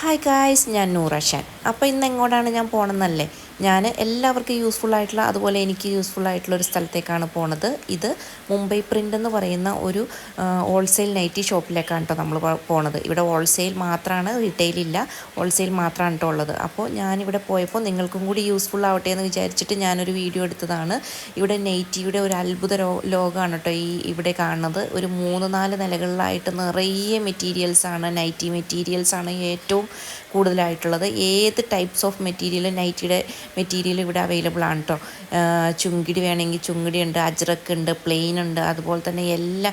Hi guys ഞാൻ നൂറഷാൻ അപ്പോൾ ഇന്ന് എങ്ങോട്ടാണ് ഞാൻ പോകണമെന്നല്ലേ ഞാൻ എല്ലാവർക്കും യൂസ്ഫുൾ ആയിട്ടുള്ള അതുപോലെ എനിക്ക് യൂസ്ഫുൾ ആയിട്ടുള്ള ഒരു സ്ഥലത്തേക്കാണ് പോണത്. ഇത് മുംബൈ പ്രിന്റ് എന്ന് പറയുന്ന ഒരു ഹോൾസെയിൽ നൈറ്റി ഷോപ്പിലേക്കാണ് കേട്ടോ നമ്മൾ പോണത്. ഇവിടെ ഹോൾസെയിൽ മാത്രമാണ് റീറ്റെയിൽ ഇല്ല. ഹോൾസെയിൽ മാത്രമാണ് കേട്ടോ ഉള്ളത്. അപ്പോൾ ഞാനിവിടെ പോയപ്പോൾ നിങ്ങൾക്കും കൂടി യൂസ്ഫുൾ ആവട്ടെ എന്ന് വിചാരിച്ചിട്ട് ഞാനൊരു വീഡിയോ എടുത്തതാണ്. ഇവിടെ നൈറ്റിയുടെ ഒരു അത്ഭുത ലോകമാണ് കേട്ടോ ഈ ഇവിടെ കാണുന്നത്. ഒരു മൂന്ന് നാല് നിലകളിലായിട്ട് നിറയെ മെറ്റീരിയൽസാണ് നൈറ്റി മെറ്റീരിയൽസാണ് ഏറ്റവും കൂടുതലായിട്ടുള്ളത്. ഏത് ടൈപ്സ് ഓഫ് മെറ്റീരിയൽ നൈറ്റിയുടെ മെറ്റീരിയൽ ഇവിടെ അവൈലബിൾ ആണ് കേട്ടോ ചുങ്കിടി വേണമെങ്കിൽ ചുങ്കിടി ഉണ്ട് അജ്രക്ക് ഉണ്ട് പ്ലെയിൻ ഉണ്ട് അതുപോലെ തന്നെ എല്ലാ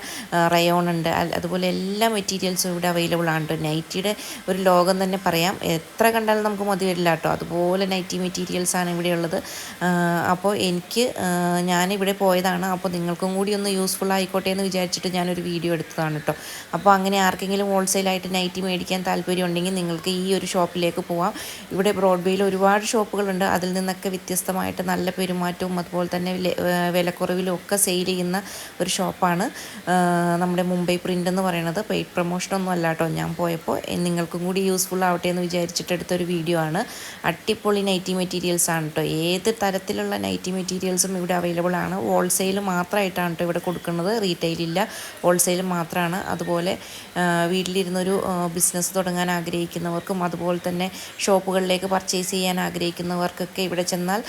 റയോൺ ഉണ്ട് അതുപോലെ എല്ലാ മെറ്റീരിയൽസും ഇവിടെ അവൈലബിൾ ആണ് കേട്ടോ നൈറ്റിയുടെ ഒരു ലോകം തന്നെ പറയാം. എത്ര കണ്ടാലും നമുക്ക് മതി വരില്ല കേട്ടോ അതുപോലെ നൈറ്റി മെറ്റീരിയൽസാണ് ഇവിടെ ഉള്ളത്. അപ്പോൾ എനിക്ക് ഞാനിവിടെ പോയതാണ്. അപ്പോൾ നിങ്ങൾക്കും കൂടി ഒന്ന് യൂസ്ഫുൾ ആയിക്കോട്ടെ എന്ന് വിചാരിച്ചിട്ട് ഞാനൊരു വീഡിയോ എടുത്തതാണ് കേട്ടോ അപ്പോൾ അങ്ങനെ ആർക്കെങ്കിലും ഹോൾസെയിലായിട്ട് നൈറ്റി മേടിക്കാൻ താല്പര്യം ഉണ്ടെങ്കിൽ നിങ്ങൾക്ക് ഈ ഒരു ഷോപ്പിലേക്ക് പോവാം. ഇവിടെ ബ്രോഡ്വേയിൽ ഒരുപാട് ഷോപ്പുകളുണ്ട് അതിൽ നിന്നൊക്കെ വ്യത്യസ്തമായിട്ട് നല്ല പെരുമാറ്റവും അതുപോലെ തന്നെ വിലക്കുറവിലും ഒക്കെ സെയിൽ ചെയ്യുന്ന ഒരു ഷോപ്പാണ്. നമ്മുടെ മുംബൈ പ്രിന്റ് എന്ന് പറയുന്നത്. പെയ്ഡ് പ്രൊമോഷനൊന്നും അല്ല കേട്ടോ ഞാൻ പോയപ്പോൾ നിങ്ങൾക്കും കൂടി യൂസ്ഫുൾ ആവട്ടെ എന്ന് വിചാരിച്ചിട്ട് എടുത്തൊരു വീഡിയോ ആണ്. അട്ടിപ്പൊളി നൈറ്റി മെറ്റീരിയൽസ് ആണ് കേട്ടോ ഏത് തരത്തിലുള്ള നൈറ്റി മെറ്റീരിയൽസും ഇവിടെ അവൈലബിൾ ആണ്. ഹോൾസെയിൽ മാത്രമായിട്ടാണ് കേട്ടോ ഇവിടെ കൊടുക്കുന്നത്. റീറ്റെയിലില്ല ഹോൾസെയിൽ മാത്രമാണ് അതുപോലെ വീട്ടിലിരുന്നൊരു ബിസിനസ് തുടങ്ങാൻ ആഗ്രഹിക്കുന്നവർക്കും അതുപോലെ തന്നെ ഷോപ്പുകളിലേക്ക് പർച്ചേസ് ചെയ്യാൻ ആഗ്രഹിക്കുന്നവർക്കൊക്കെ ഇവിടെ ചെന്നാൽ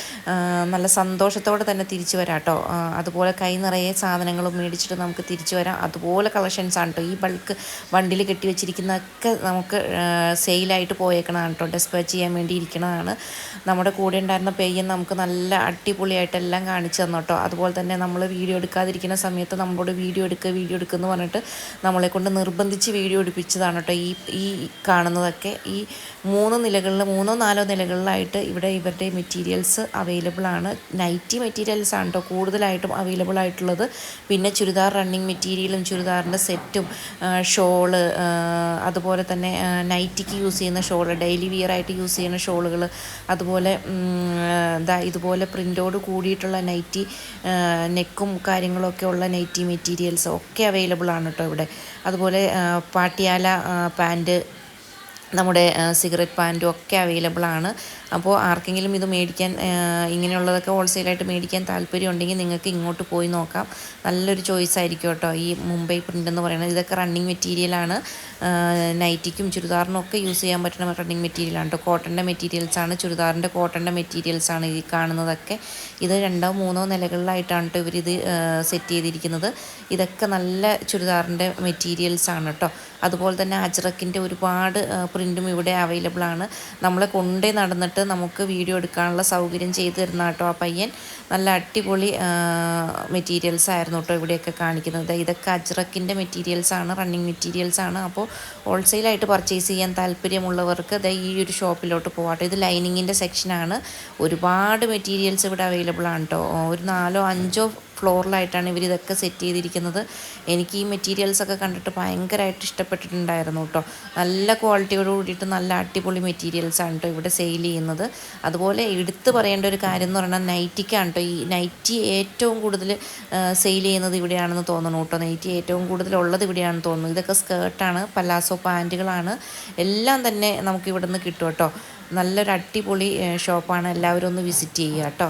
നല്ല സന്തോഷത്തോടെ തന്നെ തിരിച്ചു വരാം കേട്ടോ അതുപോലെ കൈ നിറയെ സാധനങ്ങളും മേടിച്ചിട്ട് നമുക്ക് തിരിച്ചു വരാം. അതുപോലെ കളക്ഷൻസ് ആണ് കേട്ടോ ഈ ബൾക്ക് വണ്ടിയിൽ കെട്ടി വെച്ചിരിക്കുന്നതൊക്കെ നമുക്ക് സെയിലായിട്ട് പോയേക്കണതാണ് കേട്ടോ ഡെസ്പാച്ച് ചെയ്യാൻ വേണ്ടി ഇരിക്കണതാണ്. നമ്മുടെ കൂടെ ഉണ്ടായിരുന്ന പെയ്യൻ നമുക്ക് നല്ല അടിപൊളിയായിട്ടെല്ലാം കാണിച്ചു തന്നു കേട്ടോ അതുപോലെ തന്നെ നമ്മൾ വീഡിയോ എടുക്കാതിരിക്കുന്ന സമയത്ത് നമ്മളോട് വീഡിയോ എടുക്കുക വീഡിയോ എടുക്കുക എന്ന് പറഞ്ഞിട്ട് നമ്മളെ കൊണ്ട് നിർബന്ധിച്ച് വീഡിയോ എടുപ്പിച്ചതാണ് കേട്ടോ ഈ ഈ കാണുന്നതൊക്കെ ഈ മൂന്ന് നിലകളിൽ മൂന്നോ നാലോ നിലകളിലായിട്ട് ഇവിടെ ഇവരുടെ മെറ്റീരിയൽസ് അവൈലബിൾ ആണ്. നൈറ്റി മെറ്റീരിയൽസ് ആണ് കേട്ടോ കൂടുതലായിട്ടും അവൈലബിൾ ആയിട്ടുള്ളത്. പിന്നെ ചുരിദാർ റണ്ണിങ് മെറ്റീരിയലും ചുരിദാറിന്റെ സെറ്റും ഷോൾ അതുപോലെ തന്നെ നൈറ്റിക്ക് യൂസ് ചെയ്യുന്ന ഷോൾ ഡെയിലി വിയർ ആയിട്ട് യൂസ് ചെയ്യുന്ന ഷോളുകൾ അതുപോലെ എന്താ ഇതുപോലെ പ്രിന്റോട് കൂടിയിട്ടുള്ള നൈറ്റി നെക്കും കാര്യങ്ങളൊക്കെ ഉള്ള നൈറ്റി മെറ്റീരിയൽസ് ഒക്കെ അവൈലബിൾ ആണ് കേട്ടോ ഇവിടെ. അതുപോലെ പാട്ടിയാല പാന്റ് നമ്മുടെ സിഗരറ്റ് പാന്റും ഒക്കെ അവൈലബിൾ ആണ്. അപ്പോൾ ആർക്കെങ്കിലും ഇത് മേടിക്കാൻ ഇങ്ങനെയുള്ളതൊക്കെ ഹോൾസെയിലായിട്ട് മേടിക്കാൻ താല്പര്യം ഉണ്ടെങ്കിൽ നിങ്ങൾക്ക് ഇങ്ങോട്ട് പോയി നോക്കാം. നല്ലൊരു ചോയ്സ് ആയിരിക്കും കേട്ടോ. ഈ മുംബൈ പ്രിന്റ് എന്ന് പറയുന്നത്. ഇതൊക്കെ റണ്ണിങ് മെറ്റീരിയലാണ് നൈറ്റിക്കും ചുരിദാറിനും ഒക്കെ യൂസ് ചെയ്യാൻ പറ്റുന്ന റണ്ണിങ് മെറ്റീരിയലാണ് കേട്ടോ. കോട്ടന്റെ മെറ്റീരിയൽസാണ് ചുരിദാറിന്റെ കോട്ടന്റെ മെറ്റീരിയൽസാണ് ഈ കാണുന്നതൊക്കെ. ഇത് രണ്ടോ മൂന്നോ നിലകളിലായിട്ടാണ് കേട്ടോ ഇവരിത് സെറ്റ് ചെയ്തിരിക്കുന്നത്. ഇതൊക്കെ നല്ല ചുരിദാറിന്റെ മെറ്റീരിയൽസാണ് കേട്ടോ. അതുപോലെ തന്നെ അജ്രക്കിന്റെ ഒരുപാട് പ്രിന്റും ഇവിടെ അവൈലബിൾ ആണ്. നമ്മളെ കൊണ്ടേ നടന്നിട്ട് നമുക്ക് വീഡിയോ എടുക്കാനുള്ള സൗകര്യം ചെയ്തു തരുന്ന കേട്ടോ ആ പയ്യൻ. നല്ല അടിപൊളി മെറ്റീരിയൽസ് ആയിരുന്നു കേട്ടോ ഇവിടെയൊക്കെ കാണിക്കുന്നത്. ഇതൊക്കെ അജ്രക്കിന്റെ മെറ്റീരിയൽസ് ആണ് റണ്ണിങ് മെറ്റീരിയൽസ് ആണ്. അപ്പോൾ ഹോൾസെയിലായിട്ട് പർച്ചേസ് ചെയ്യാൻ താല്പര്യമുള്ളവർക്ക് ദ ഈ ഒരു ഷോപ്പിലോട്ട് പോകാട്ടോ ഇത് ലൈനിങ്ങിന്റെ സെക്ഷനാണ് ഒരുപാട് മെറ്റീരിയൽസ് ഇവിടെ അവൈലബിൾ ആണ് കേട്ടോ. ഒരു നാലോ അഞ്ചോ ഫ്ലോറിലായിട്ടാണ് ഇവർ ഇതൊക്കെ സെറ്റ് ചെയ്തിരിക്കുന്നത്. എനിക്ക് ഈ മെറ്റീരിയൽസൊക്കെ കണ്ടിട്ട് ഭയങ്കരമായിട്ട് ഇഷ്ടപ്പെട്ടിട്ടുണ്ടായിരുന്നു കേട്ടോ. നല്ല ക്വാളിറ്റിയോട് കൂടിയിട്ട് നല്ല അടിപൊളി മെറ്റീരിയൽസാണ് കേട്ടോ ഇവിടെ സെയിൽ ചെയ്യുന്നത്. അതുപോലെ എടുത്തു പറയേണ്ട ഒരു കാര്യം എന്ന് പറഞ്ഞാൽ നൈറ്റിക്കാണ് കേട്ടോ. ഈ നൈറ്റി ഏറ്റവും കൂടുതൽ സെയിൽ ചെയ്യുന്നത് ഇവിടെയാണെന്ന് തോന്നുന്നു കേട്ടോ. നൈറ്റി ഏറ്റവും കൂടുതൽ ഉള്ളത് ഇവിടെയാണെന്ന് തോന്നുന്നു. ഇതൊക്കെ സ്കേർട്ടാണ് പലാസോ പാന്റുകളാണ്. എല്ലാം തന്നെ നമുക്ക് ഇവിടെ നിന്ന് കിട്ടും കേട്ടോ. നല്ലൊരു അടിപൊളി ഷോപ്പാണ്. എല്ലാവരും ഒന്ന് വിസിറ്റ് ചെയ്യുക കേട്ടോ.